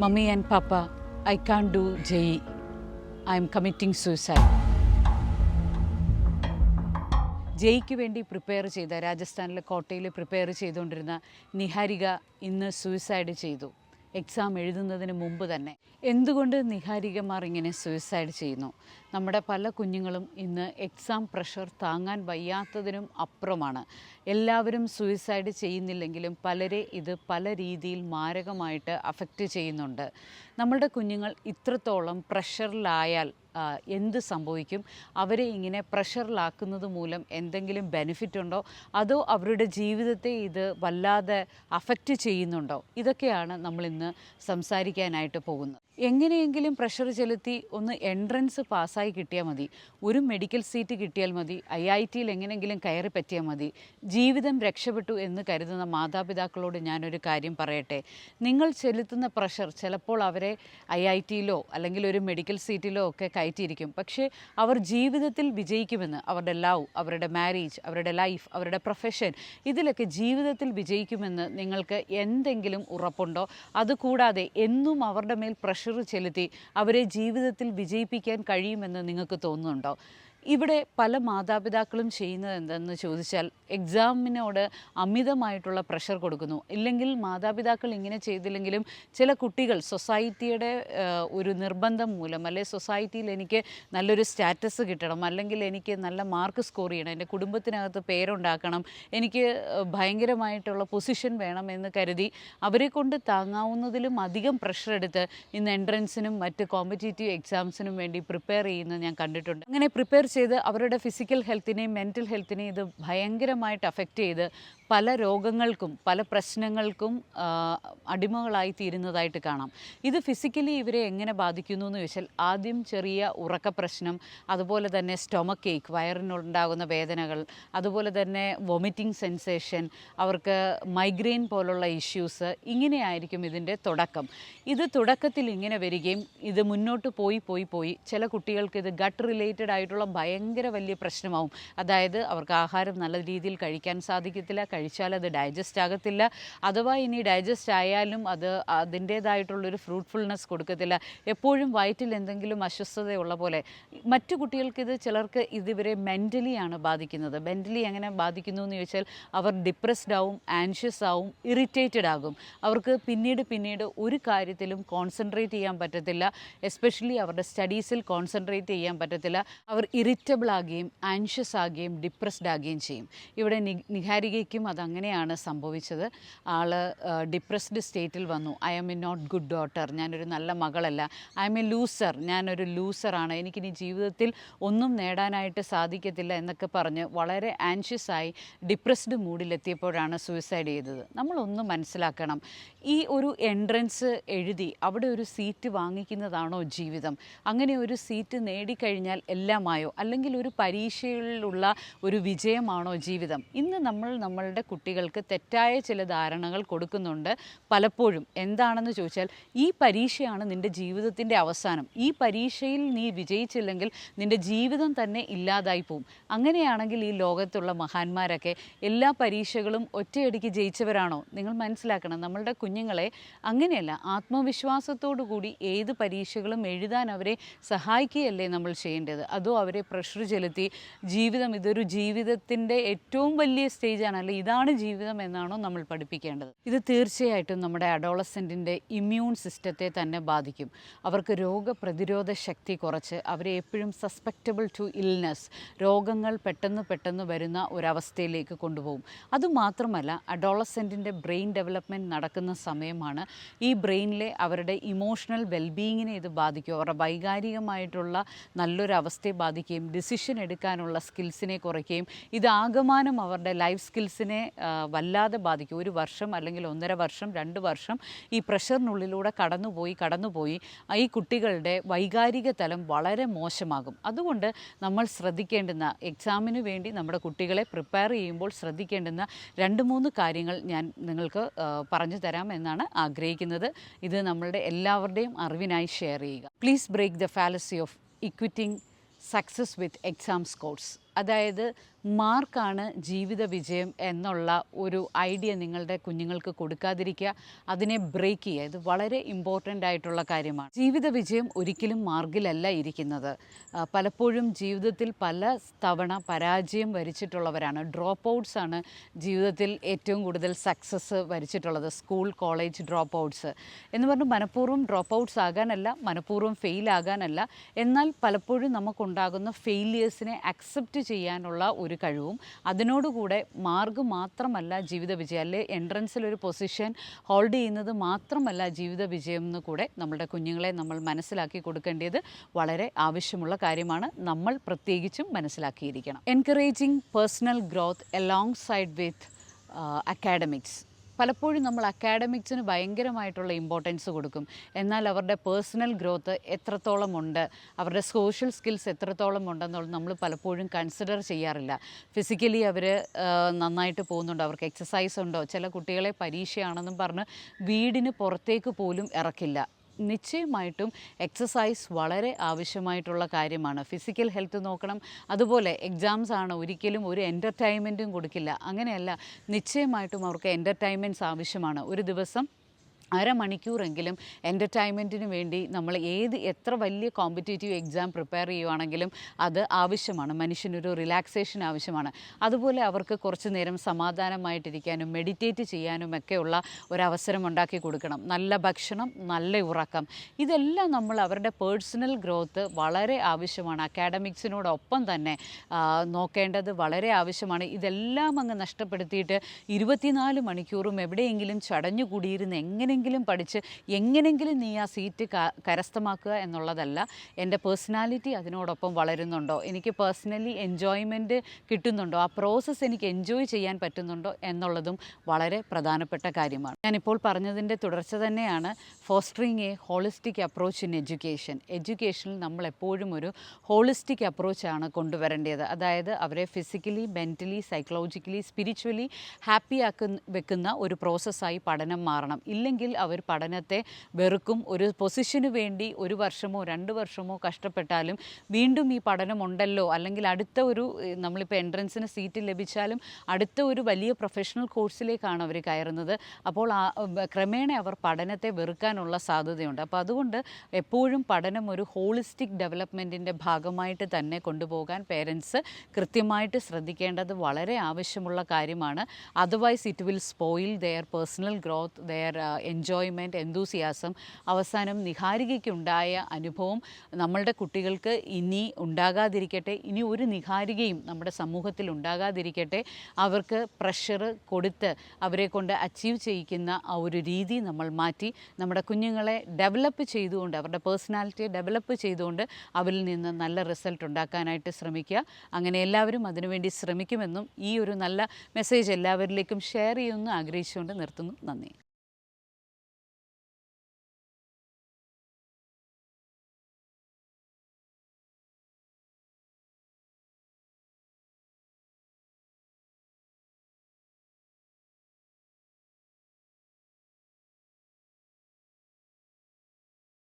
Mummy and Papa, I can't do JE. I am committing suicide. ജയിക്ക് വേണ്ടി prepare ചെയ്ത രാജസ്ഥാനിലെ കോട്ടയിൽ പ്രിപ്പയർ ചെയ്തുകൊണ്ടിരുന്ന നിഹാരിക ഇന്ന് സൂയിസൈഡ് ചെയ്തു എക്സാം എഴുതുന്നതിന് മുമ്പ് തന്നെ. എന്തുകൊണ്ട് നിഹാരികമാർ ഇങ്ങനെ സൂയിസൈഡ് ചെയ്യുന്നു? നമ്മുടെ പല കുഞ്ഞുങ്ങളും ഇന്ന് എക്സാം പ്രഷർ താങ്ങാൻ വയ്യാത്തതിനും അപ്പുറമാണ്. എല്ലാവരും സൂയിസൈഡ് ചെയ്യുന്നില്ലെങ്കിലും പലരെ ഇത് പല രീതിയിൽ മാരകമായിട്ട് അഫക്റ്റ് ചെയ്യുന്നുണ്ട്. നമ്മളുടെ കുഞ്ഞുങ്ങൾ ഇത്രത്തോളം പ്രഷറിലായാൽ എന്ത് സംഭവിക്കും? അവരെ ഇങ്ങനെ പ്രഷറിലാക്കുന്നത് മൂലം എന്തെങ്കിലും ബെനിഫിറ്റ് ഉണ്ടോ? അതോ അവരുടെ ജീവിതത്തെ ഇത് വല്ലാതെ അഫക്റ്റ് ചെയ്യുന്നുണ്ടോ? ഇതൊക്കെയാണ് നമ്മളിന്ന് സംസാരിക്കാനായിട്ട് പോകുന്നത്. എങ്ങനെയെങ്കിലും പ്രഷർ ചെലുത്തി ഒന്ന് എൻട്രൻസ് പാസ്സായി കിട്ടിയാൽ മതി. ഒരു മെഡിക്കൽ സീറ്റ് കിട്ടിയാൽ മതി. ഐ ഐ ടിയിൽ എങ്ങനെയെങ്കിലും കയറി പറ്റിയാൽ മതി. ജീവിതം രക്ഷപ്പെട്ടു എന്ന് കരുതുന്ന മാതാപിതാക്കളോട് ഞാനൊരു കാര്യം പറയട്ടെ. നിങ്ങൾ ചെലുത്തുന്ന പ്രഷർ ചിലപ്പോൾ അവരെ ഐ ഐ ടിയിലോ അല്ലെങ്കിൽ ഒരു മെഡിക്കൽ സീറ്റിലോ ഒക്കെ കയറ്റിയിരിക്കും. പക്ഷേ അവർ ജീവിതത്തിൽ വിജയിക്കുമെന്ന് അവരുടെ ലവ് അവരുടെ മാരേജ് അവരുടെ ലൈഫ് അവരുടെ പ്രൊഫഷൻ ഇതിലൊക്കെ ജീവിതത്തിൽ വിജയിക്കുമെന്ന് നിങ്ങൾക്ക് എന്തെങ്കിലും ഉറപ്പുണ്ടോ? അതുകൂടാതെ എന്നും അവരുടെ മേൽ പ്രഷർ ചെലുത്തി അവരെ ജീവിതത്തിൽ വിജയിപ്പിക്കാൻ കഴിയുമെന്ന് നിങ്ങൾക്ക് തോന്നുന്നുണ്ടോ? ഇവിടെ പല മാതാപിതാക്കളും ചെയ്യുന്നത് എന്തെന്ന് ചോദിച്ചാൽ എക്സാമിനോട് അമിതമായിട്ടുള്ള പ്രഷർ കൊടുക്കുന്നു. ഇല്ലെങ്കിൽ മാതാപിതാക്കൾ ഇങ്ങനെ ചെയ്തില്ലെങ്കിലും ചില കുട്ടികൾ സൊസൈറ്റിയുടെ ഒരു നിർബന്ധം മൂലം അല്ലെ സൊസൈറ്റിയിൽ എനിക്ക് നല്ലൊരു സ്റ്റാറ്റസ് കിട്ടണം അല്ലെങ്കിൽ എനിക്ക് നല്ല മാർക്ക് സ്കോർ ചെയ്യണം എന്റെ കുടുംബത്തിനകത്ത് പേരുണ്ടാക്കണം എനിക്ക് ഭയങ്കരമായിട്ടുള്ള പൊസിഷൻ വേണം എന്ന് കരുതി അവരെ കൊണ്ട് താങ്ങാവുന്നതിലും അധികം പ്രഷർ എടുത്ത് ഇന്ന് എൻട്രൻസിനും മറ്റ് കോമ്പറ്റേറ്റീവ് എക്സാംസിനും വേണ്ടി പ്രിപ്പയർ ചെയ്യുന്നത് ഞാൻ കണ്ടിട്ടുണ്ട്. അങ്ങനെ പ്രിപ്പയർ ചെയ്ത് അവരുടെ ഫിസിക്കൽ ഹെൽത്തിനെയും മെന്റൽ ഹെൽത്തിനെയും ഇത് ഭയങ്കരമായിട്ട് അഫക്റ്റ് ചെയ്ത് പല രോഗങ്ങൾക്കും പല പ്രശ്നങ്ങൾക്കും അടിമകളായി തീരുന്നതായിട്ട് കാണാം. ഇത് ഫിസിക്കലി ഇവരെ എങ്ങനെ ബാധിക്കുന്നു എന്ന് ചോദിച്ചാൽ ആദ്യം ചെറിയ ഉറക്ക പ്രശ്നം അതുപോലെ തന്നെ സ്റ്റൊമക്ക് ഏക്ക് വയറിനുണ്ടാകുന്ന വേദനകൾ അതുപോലെ തന്നെ വൊമിറ്റിംഗ് സെൻസേഷൻ അവർക്ക് മൈഗ്രെയിൻ പോലുള്ള ഇഷ്യൂസ് ഇങ്ങനെയായിരിക്കും ഇതിന്റെ തുടക്കം. ഇത് തുടക്കത്തിൽ ഇങ്ങനെ വരികയും ഇത് മുന്നോട്ട് പോയി പോയി പോയി ചില കുട്ടികൾക്ക് ഇത് ഗട്ട് റിലേറ്റഡ് ആയിട്ടുള്ള ഭയങ്കര വലിയ പ്രശ്നമാവും. അതായത് അവർക്ക് ആഹാരം നല്ല രീതിയിൽ കഴിക്കാൻ സാധിക്കത്തില്ല കഴിച്ചാൽ അത് ഡൈജസ്റ്റ് ആകത്തില്ല. അഥവാ ഇനി ഡൈജസ്റ്റ് ആയാലും അത് അതിന്റേതായിട്ടുള്ളൊരു ഫ്രൂട്ട്ഫുൾനെസ് കൊടുക്കത്തില്ല. എപ്പോഴും വയറ്റിൽ എന്തെങ്കിലും അസ്വസ്ഥതയുള്ള പോലെ. മറ്റു കുട്ടികൾക്ക് ഇത് ചിലർക്ക് ഇതുവരെ മെന്റലിയാണ് ബാധിക്കുന്നത്. മെന്റലി എങ്ങനെ ബാധിക്കുന്നു എന്ന് ചോദിച്ചാൽ അവർ ഡിപ്രസ്ഡ് ആവും ആൻഷ്യസ് ആവും ഇറിറ്റേറ്റഡ് ആകും. അവർക്ക് പിന്നീട് പിന്നീട് ഒരു കാര്യത്തിലും കോൺസെൻട്രേറ്റ് ചെയ്യാൻ പറ്റത്തില്ല. എസ്പെഷ്യലി അവരുടെ സ്റ്റഡീസിൽ കോൺസെൻട്രേറ്റ് ചെയ്യാൻ പറ്റത്തില്ല. അവർ ഇറിറ്റബിൾ ആകുകയും ആൻഷ്യസ് ആകുകയും ഡിപ്രസ്ഡ് ആകുകയും ചെയ്യും. ഇവിടെ നിഹാരികയ്ക്കും അതങ്ങനെയാണ് സംഭവിച്ചത്. ആൾ ഡിപ്രസ്ഡ് സ്റ്റേറ്റിൽ വന്നു. I'm a not good daughter ഞാനൊരു നല്ല മകളല്ല. ഐ എം എ ലൂസർ ഞാനൊരു ലൂസറാണ് എനിക്കിനി ജീവിതത്തിൽ ഒന്നും നേടാനായിട്ട് സാധിക്കത്തില്ല എന്നൊക്കെ പറഞ്ഞ് വളരെ ആൻഷ്യസ് ആയി ഡിപ്രസ്ഡ് മൂഡിലെത്തിയപ്പോഴാണ് സൂയിസൈഡ് ചെയ്തത്. നമ്മളൊന്ന് മനസ്സിലാക്കണം. ഈ ഒരു എൻട്രൻസ് എഴുതി അവിടെ ഒരു സീറ്റ് വാങ്ങിക്കുന്നതാണോ ജീവിതം? അങ്ങനെ ഒരു സീറ്റ് നേടിക്കഴിഞ്ഞാൽ എല്ലാമായോ? അല്ലെങ്കിൽ ഒരു പരീക്ഷയിലുള്ള ഒരു വിജയമാണോ ജീവിതം? ഇന്ന് നമ്മൾ നമ്മളുടെ കുട്ടികൾക്ക് തെറ്റായ ചില ധാരണകൾ കൊടുക്കുന്നുണ്ട് പലപ്പോഴും. എന്താണെന്ന് ചോദിച്ചാൽ ഈ പരീക്ഷയാണ് നിന്റെ ജീവിതത്തിന്റെ അവസാനം. ഈ പരീക്ഷയിൽ നീ വിജയിച്ചില്ലെങ്കിൽ നിന്റെ ജീവിതം തന്നെ ഇല്ലാതായി പോവും. അങ്ങനെയാണെങ്കിൽ ഈ ലോകത്തുള്ള മഹാന്മാരൊക്കെ എല്ലാ പരീക്ഷകളും ഒറ്റയടിക്ക് ജയിച്ചവരാണോ? നിങ്ങൾ മനസ്സിലാക്കണം നമ്മളുടെ കുഞ്ഞുങ്ങളെ അങ്ങനെയല്ല ആത്മവിശ്വാസത്തോടു കൂടി ഏത് പരീക്ഷകളും എഴുതാൻ അവരെ സഹായിക്കുകയല്ലേ നമ്മൾ ചെയ്യേണ്ടത്? അതോ അവരെ പ്രഷർ ചെലുത്തി ജീവിതം ഇതൊരു ജീവിതത്തിന്റെ ഏറ്റവും വലിയ സ്റ്റേജാണ് അല്ലെ ഇതാണ് ജീവിതം എന്നാണോ നമ്മൾ പഠിപ്പിക്കേണ്ടത്. ഇത് തീർച്ചയായിട്ടും നമ്മുടെ അഡോളസെന്റിന്റെ ഇമ്മ്യൂൺ സിസ്റ്റത്തെ തന്നെ ബാധിക്കും. അവർക്ക് രോഗപ്രതിരോധ ശക്തി കുറച്ച് അവരെ എപ്പോഴും സസ്പെക്റ്റബിൾ ടു ഇൽനെസ് രോഗങ്ങൾ പെട്ടെന്ന് പെട്ടെന്ന് വരുന്ന ഒരവസ്ഥയിലേക്ക് കൊണ്ടുപോകും. അതുമാത്രമല്ല അഡോളസെന്റിന്റെ ബ്രെയിൻ ഡെവലപ്മെന്റ് നടക്കുന്ന സമയമാണ് ഈ ബ്രെയിനിലെ അവരുടെ ഇമോഷണൽ വെൽബീയിങ്ങിനെ ഇത് ബാധിക്കും. അവരുടെ വൈകാരികമായിട്ടുള്ള നല്ലൊരു അവസ്ഥയെ ബാധിക്കുകയും ഡിസിഷൻ എടുക്കാനുള്ള സ്കിൽസിനെ കുറയ്ക്കുകയും ഇത് ആകമാനം അവരുടെ ലൈഫ് സ്കിൽസിനെ ആ, വല്ലാതെ ബാധിക്കും. ഒരു വർഷം അല്ലെങ്കിൽ ഒന്നര വർഷം രണ്ട് വർഷം ഈ പ്രഷറിനുള്ളിലൂടെ കടന്നുപോയി കടന്നുപോയി ഈ കുട്ടികളുടെ വൈകാരിക തലം വളരെ മോശമാകും. അതുകൊണ്ട് നമ്മൾ ശ്രദ്ധിക്കേണ്ടുന്ന എക്സാമിന് വേണ്ടി നമ്മുടെ കുട്ടികളെ പ്രിപ്പയർ ചെയ്യുമ്പോൾ ശ്രദ്ധിക്കേണ്ടുന്ന രണ്ട് മൂന്ന് കാര്യങ്ങൾ ഞാൻ നിങ്ങൾക്ക് പറഞ്ഞു തരാം എന്നാണ് ആഗ്രഹിക്കുന്നത്. ഇത് നമ്മളുടെ എല്ലാവരുടെയും അറിവിനായി ഷെയർ ചെയ്യുക. Please break the fallacy of equating success with exam scores അതായത് മാർക്കാണ് ജീവിത വിജയം എന്നുള്ള ഒരു ഐഡിയ നിങ്ങളുടെ കുഞ്ഞുങ്ങൾക്ക് കൊടുക്കാതിരിക്കുക അതിനെ ബ്രേക്ക് ചെയ്യുക. ഇത് വളരെ ഇമ്പോർട്ടന്റ് ആയിട്ടുള്ള കാര്യമാണ്. ജീവിത വിജയം ഒരിക്കലും മാർഗിലല്ല ഇരിക്കുന്നത്. പലപ്പോഴും ജീവിതത്തിൽ പല തവണ പരാജയം വരിച്ചിട്ടുള്ളവരാണ്. ഡ്രോപ്പ് ഔട്ട്സ് ആണ് ജീവിതത്തിൽ ഏറ്റവും കൂടുതൽ സക്സസ് വരിച്ചിട്ടുള്ളത്. സ്കൂൾ കോളേജ് ഡ്രോപ്പ് ഔട്ട്സ് എന്ന് പറഞ്ഞ് മനഃപൂർവം ഡ്രോപ്പ് ഔട്ട്സ് ആകാനല്ല മനഃപൂർവം ഫെയിൽ ആകാനല്ല. എന്നാൽ പലപ്പോഴും നമുക്കുണ്ടാകുന്ന ഫെയിലിയേഴ്സിനെ അക്സെപ്റ്റ് ചെയ്യാനുള്ള ഒരു കഴിവും. അതിനോടുകൂടെ മാർഗ് മാത്രമല്ല ജീവിത വിജയം. അല്ലെ എൻട്രൻസിൽ ഒരു പൊസിഷൻ ഹോൾഡ് ചെയ്യുന്നത് മാത്രമല്ല ജീവിത വിജയം എന്ന് കൂടെ നമ്മളുടെ കുഞ്ഞുങ്ങളെ നമ്മൾ മനസ്സിലാക്കി കൊടുക്കേണ്ടത് വളരെ ആവശ്യമുള്ള കാര്യമാണ്. നമ്മൾ പ്രത്യേകിച്ചും മനസ്സിലാക്കിയിരിക്കണം. Encouraging personal growth alongside with academics പലപ്പോഴും നമ്മൾ അക്കാഡമിക്സിന് ഭയങ്കരമായിട്ടുള്ള ഇമ്പോർട്ടൻസ് കൊടുക്കും. എന്നാൽ അവരുടെ പേഴ്സണൽ ഗ്രോത്ത് എത്രത്തോളം ഉണ്ട് അവരുടെ സോഷ്യൽ സ്കിൽസ് എത്രത്തോളം ഉണ്ടെന്നുള്ളത് നമ്മൾ പലപ്പോഴും കൺസിഡർ ചെയ്യാറില്ല. ഫിസിക്കലി അവർ നന്നായിട്ട് പോകുന്നുണ്ടോ. അവർക്ക് എക്സസൈസ് ഉണ്ടോ? ചില കുട്ടികളെ പരീക്ഷയാണെന്നും പറഞ്ഞ് വീടിന് പുറത്തേക്ക് പോലും ഇറക്കില്ല. നിശ്ചയമായിട്ടും എക്സസൈസ് വളരെ ആവശ്യമായിട്ടുള്ള കാര്യമാണ്. ഫിസിക്കൽ ഹെൽത്ത് നോക്കണം. അതുപോലെ എക്സാംസ് ആണ് ഒരിക്കലും ഒരു എന്റർടൈൻമെന്റും കൊടുക്കില്ല. അങ്ങനെയല്ല നിശ്ചയമായിട്ടും അവർക്ക് എന്റർടൈൻമെന്റ്സ് ആവശ്യമാണ്. ഒരു ദിവസം അരമണിക്കൂറെങ്കിലും എന്റർടൈൻമെന്റിന് വേണ്ടി നമ്മൾ ഏത് എത്ര വലിയ കോമ്പറ്റേറ്റീവ് എക്സാം പ്രിപ്പയർ ചെയ്യുവാണെങ്കിലും അത് ആവശ്യമാണ്. മനുഷ്യനൊരു റിലാക്സേഷൻ ആവശ്യമാണ്. അതുപോലെ അവർക്ക് കുറച്ച് നേരം സമാധാനമായിട്ടിരിക്കാനും മെഡിറ്റേറ്റ് ചെയ്യാനും ഒക്കെയുള്ള ഒരവസരം ഉണ്ടാക്കി കൊടുക്കണം. നല്ല ഭക്ഷണം നല്ല ഉറക്കം. ഇതെല്ലാം നമ്മൾ അവരുടെ പേഴ്സണൽ ഗ്രോത്ത് വളരെ ആവശ്യമാണ്. അക്കാഡമിക്സിനോടൊപ്പം തന്നെ നോക്കേണ്ടത് വളരെ ആവശ്യമാണ്. ഇതെല്ലാം അങ്ങ് നഷ്ടപ്പെടുത്തിയിട്ട് ഇരുപത്തിനാല് മണിക്കൂറും എവിടെയെങ്കിലും ചടഞ്ഞു കൂടിയിരുന്ന് എങ്ങനെയെങ്കിലും പഠിച്ച് എങ്ങനെയെങ്കിലും നീ ആ സീറ്റ് കരസ്ഥമാക്കുക എന്നുള്ളതല്ല എന്റെ പേഴ്സണാലിറ്റി അതിനോടൊപ്പം വളരുന്നുണ്ടോ? എനിക്ക് പേഴ്സണലി എൻജോയ്മെന്റ് കിട്ടുന്നുണ്ടോ? ആ പ്രോസസ്സ് എനിക്ക് എൻജോയ് ചെയ്യാൻ പറ്റുന്നുണ്ടോ എന്നുള്ളതും വളരെ പ്രധാനപ്പെട്ട കാര്യമാണ്. ഞാനിപ്പോൾ പറഞ്ഞതിന്റെ തുടർച്ച തന്നെയാണ് fostering a holistic approach in education എഡ്യൂക്കേഷനിൽ നമ്മൾ എപ്പോഴും ഒരു ഹോളിസ്റ്റിക് അപ്രോച്ചാണ് കൊണ്ടുവരേണ്ടത്. അതായത് അവരെ physically mentally psychologically spiritually happy ആക്കുന്ന വെക്കുന്ന ഒരു പ്രോസസ്സായി പഠനം മാറണം. ഇല്ലെങ്കിൽ അവർ പഠനത്തെ വെറുക്കും. ഒരു പൊസിഷന് വേണ്ടി ഒരു വർഷമോ രണ്ട് വർഷമോ കഷ്ടപ്പെട്ടാലും വീണ്ടും ഈ പഠനമുണ്ടല്ലോ അല്ലെങ്കിൽ അടുത്ത ഒരു നമ്മളിപ്പോൾ എൻട്രൻസിന് സീറ്റ് ലഭിച്ചാലും അടുത്ത ഒരു വലിയ പ്രൊഫഷണൽ കോഴ്സിലേക്കാണ് അവർ കയറുന്നത്. അപ്പോൾ ആ ക്രമേണ അവർ പഠനത്തെ വെറുക്കാനുള്ള സാധ്യതയുണ്ട്. അപ്പോൾ അതുകൊണ്ട് എപ്പോഴും പഠനം ഒരു ഹോളിസ്റ്റിക് ഡെവലപ്മെന്റിന്റെ ഭാഗമായിട്ട് തന്നെ കൊണ്ടുപോകാൻ പേരൻസ് കൃത്യമായിട്ട് ശ്രദ്ധിക്കേണ്ടത് വളരെ ആവശ്യമുള്ള കാര്യമാണ്. Otherwise it will spoil their personal growth their enjoyment enthusiasm അവസാനം നിഹാരികയ്ക്കുണ്ടായ അനുഭവം നമ്മളുടെ കുട്ടികൾക്ക് ഇനി ഉണ്ടാകാതിരിക്കട്ടെ ഇനി ഒരു നിഹാരികയും നമ്മുടെ സമൂഹത്തിൽ ഉണ്ടാകാതിരിക്കട്ടെ അവർക്ക് പ്രഷർ കൊടുത്ത് അവരെ കൊണ്ട് അച്ചീവ് ചെയ്യിക്കുന്ന ആ ഒരു രീതി നമ്മൾ മാറ്റി നമ്മുടെ കുഞ്ഞുങ്ങളെ ഡെവലപ്പ് ചെയ്തുകൊണ്ട് അവരുടെ പേഴ്സണാലിറ്റിയെ ഡെവലപ്പ് ചെയ്തുകൊണ്ട് അവരിൽ നിന്ന് നല്ല റിസൾട്ട് ഉണ്ടാക്കാനായിട്ട് ശ്രമിക്കുക. അങ്ങനെ എല്ലാവരും അതിനുവേണ്ടി ശ്രമിക്കുമെന്നും ഈ ഒരു നല്ല മെസ്സേജ് എല്ലാവരിലേക്കും ഷെയർ ചെയ്യുമെന്ന് ആഗ്രഹിച്ചുകൊണ്ട് നിർത്തുന്നു. നന്ദി.